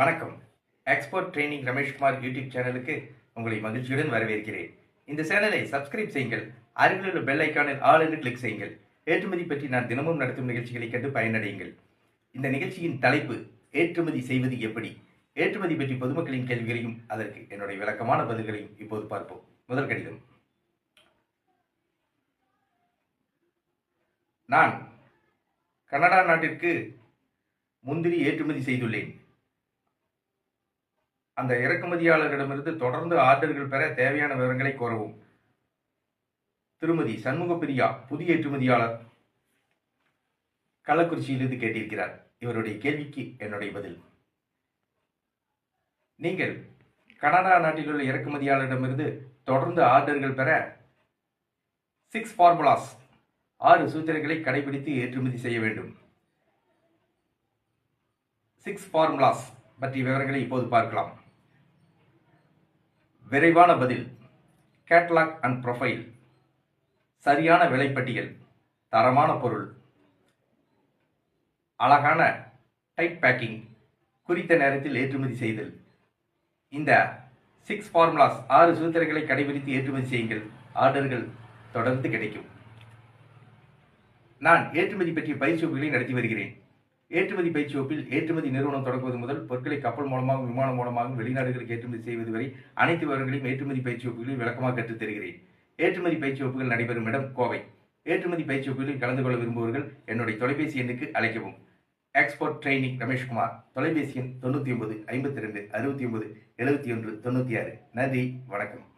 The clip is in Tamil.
வணக்கம். எக்ஸ்போர்ட் ட்ரைனிங் ரமேஷ்குமார் யூடியூப் சேனலுக்கு உங்களை மகிழ்ச்சியுடன் வரவேற்கிறேன். இந்த சேனலை சப்ஸ்கிரைப் செய்யுங்கள். அருகில் உள்ள பெல் ஐக்கானில் ஆல் என்று கிளிக் செய்யுங்கள். ஏற்றுமதி பற்றி நான் தினமும் நடத்தும் நிகழ்ச்சிகளை கண்டு பயனடையுங்கள். இந்த நிகழ்ச்சியின் தலைப்பு ஏற்றுமதி செய்வது எப்படி? ஏற்றுமதி பற்றி பொதுமக்களின் கேள்விகளையும் அதற்கு என்னுடைய விளக்கமான பதில்களையும் இப்போது பார்ப்போம். முதல் கடிதம். நான் கனடா நாட்டிற்கு முந்திரி ஏற்றுமதி செய்துள்ளேன். அந்த இறக்குமதியாளரிடமிருந்து தொடர்ந்து ஆர்டர்கள் பெற தேவையான விவரங்களை கோரவும். திருமதி சண்முக பிரியா புதிய ஏற்றுமதியாளர் கள்ளக்குறிச்சியிலிருந்து கேட்டிருக்கிறார். இவருடைய கேள்விக்கு என்னுடைய பதில். நீங்கள் கனடா நாட்டில் உள்ள இறக்குமதியாளரிடமிருந்து தொடர்ந்து ஆர்டர்கள் பெற சிக்ஸ் ஃபார்முலாஸ் ஆறு சூத்திரங்களை கடைபிடித்து ஏற்றுமதி செய்ய வேண்டும். சிக்ஸ் ஃபார்முலாஸ் பற்றிய விவரங்களை இப்போது பார்க்கலாம். விரைவான பதில். கேட்லாக் அண்ட் ப்ரொஃபைல் சரியான விலைப்பட்டியல். தரமான பொருள். அழகான டைட் பேக்கிங் குறித்த நேரத்தில் ஏற்றுமதி செய்தல். இந்த சிக்ஸ் ஃபார்முலாஸ் ஆறு சூத்திரங்களை கடைபிடித்து ஏற்றுமதி செய்யுங்கள். ஆர்டர்கள் தொடர்ந்து கிடைக்கும். நான் ஏற்றுமதி பற்றிய பயிற்சி நடத்தி வருகிறேன். ஏற்றுமதி பயிற்சி வகுப்பில் ஏற்றுமதி நிறுவனம் தொடங்குவது முதல் பொருட்களை கப்பல் மூலமாகவும் விமானம் மூலமாகவும் வெளிநாடுகளுக்கு ஏற்றுமதி செய்வது வரை அனைத்து விவரங்களையும் ஏற்றுமதி பயிற்சி வகுப்புகளில் விளக்கமாக கற்றுத் தருகிறேன். ஏற்றுமதி பயிற்சி வகுப்புகள் நடைபெறும் இடம் கோவை. ஏற்றுமதி பயிற்சி வகுப்புகளில் கலந்து கொள்ள விரும்புபவர்கள் என்னுடைய தொலைபேசி எண்ணுக்கு அழைக்கவும். எக்ஸ்போர்ட் ட்ரைனிங் ரமேஷ்குமார் தொலைபேசி எண் தொண்ணூற்றி ஒன்பது ஐம்பத்தி ரெண்டு அறுபத்தி ஒன்பது எழுபத்தி ஒன்று தொண்ணூற்றி ஆறு. நன்றி வணக்கம்.